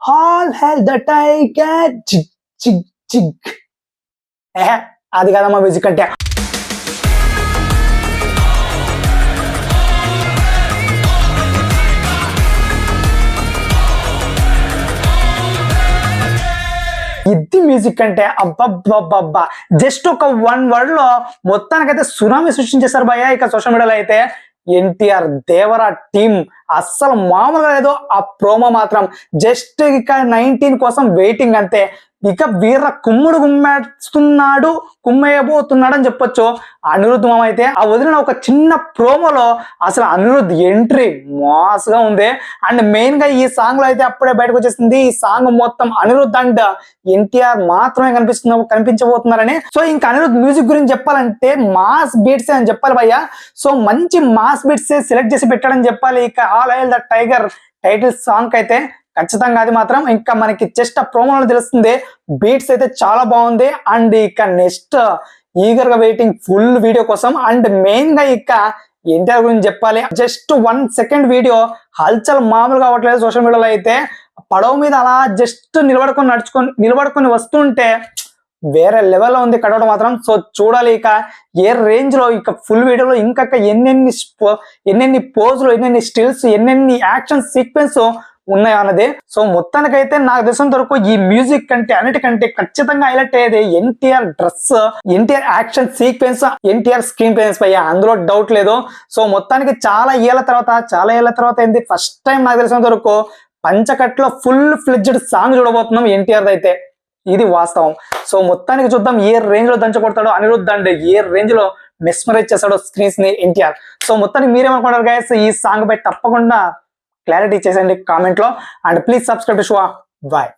Hall hail the tiger చిగ్ చిగ్ చిగ్ ఏ అది కదమ్మా మ్యూజిక్ అంటే. ఇది మ్యూజిక్ అంటే అబ్బబ్బబ్బబ్బా. జస్ట్ ఒక వన్ వర్డ్లో మొత్తానికైతే సునామీ సృష్టించేశారు భయ్య ఇక సోషల్ మీడియాలో అయితే. ఎన్టీఆర్ దేవరా టీం అస్సలు మామూలుగా లేదు. ఆ ప్రోమో మాత్రం జస్ట్ ఇక నైన్టీన్ కోసం వెయిటింగ్ అంతే. ఇక వీర కుమ్ముడు కుమ్మేస్తున్నాడు కుమ్మేయబోతున్నాడు అని చెప్పొచ్చు. అనిరుద్ధ్ అయితే ఆ వదిలిన ఒక చిన్న ప్రోమోలో అసలు అనిరుద్ధ్ ఎంట్రీ మాస్గా ఉంది. అండ్ మెయిన్గా ఈ సాంగ్లో అయితే అప్పుడే బయటకు వచ్చేసింది. ఈ సాంగ్ మొత్తం అనిరుద్ధ్ అండ్ ఎన్టీఆర్ మాత్రమే కనిపిస్తున్న కనిపించబోతున్నారని. సో ఇంకా అనిరుద్ధ్ మ్యూజిక్ గురించి చెప్పాలంటే మాస్ బీట్స్ అని చెప్పాలి భయ్య. సో మంచి మాస్ బీట్స్ సెలెక్ట్ చేసి పెట్టాడని చెప్పాలి. ఇక all hail the tiger title song అయితే ఖచ్చితంగా అది మాత్రం ఇంకా మనకి జస్ట్ ఆ ప్రోమోలో తెలుస్తుంది. బీట్స్ అయితే చాలా బాగుంది. అండ్ ఇక నెక్స్ట్ ఈగర్గా వెయిటింగ్ ఫుల్ వీడియో కోసం అండ్ మెయిన్గా ఇక ఎన్టీఆర్ గురించి చెప్పాలి. జస్ట్ వన్ సెకండ్ వీడియో హల్చల్ మామూలుగా అవ్వట్లేదు సోషల్ మీడియాలో అయితే. పడవ మీద అలా జస్ట్ నిలబడుకొని నడుచుకొని నిలబడుకొని వస్తుంటే వేరే లెవెల్లో ఉంది కడవడం మాత్రం. సో చూడాలి ఇక ఏ రేంజ్లో ఇక ఫుల్ వీడియోలో ఇంకా ఎన్నెన్ని ఎన్నెన్ని పోజులు ఎన్నెన్ని స్టిల్స్ ఎన్నెన్ని యాక్షన్ సీక్వెన్స్ ఉన్నాయి అన్నది. సో మొత్తానికైతే నాకు తెలిసినంత వరకు ఈ మ్యూజిక్ కంటే అన్నిటికంటే ఖచ్చితంగా హైలైట్ అయ్యేది NTR dress NTR action sequence NTR screen place పై. అందులో డౌట్ లేదు. సో మొత్తానికి చాలా ఏళ్ళ తర్వాత చాలా ఏళ్ళ తర్వాత ఏంది? ఫస్ట్ టైం నాకు తెలిసినంత వరకు పంచకట్లో ఫుల్ ఫ్లెడ్జ్డ్ సాంగ్ చూడబోతున్నాం ఎన్టీఆర్ అయితే. ఇది వాస్తవం. సో మొత్తానికి చూద్దాం ఏ రేంజ్లో దంచగొడతాడో అనిరుద్ధ్ అండ్ ఏ రేంజ్లో మెస్మరైజ్ చేస్తాడో స్క్రీన్స్ని ఎన్టీఆర్. సో మొత్తానికి మీరేమనుకుంటారు గైస్ ఈ సాంగ్ పై తప్పకుండా క్లారిటీ చేసేయండి కామెంట్లో. And please subscribe to show bye.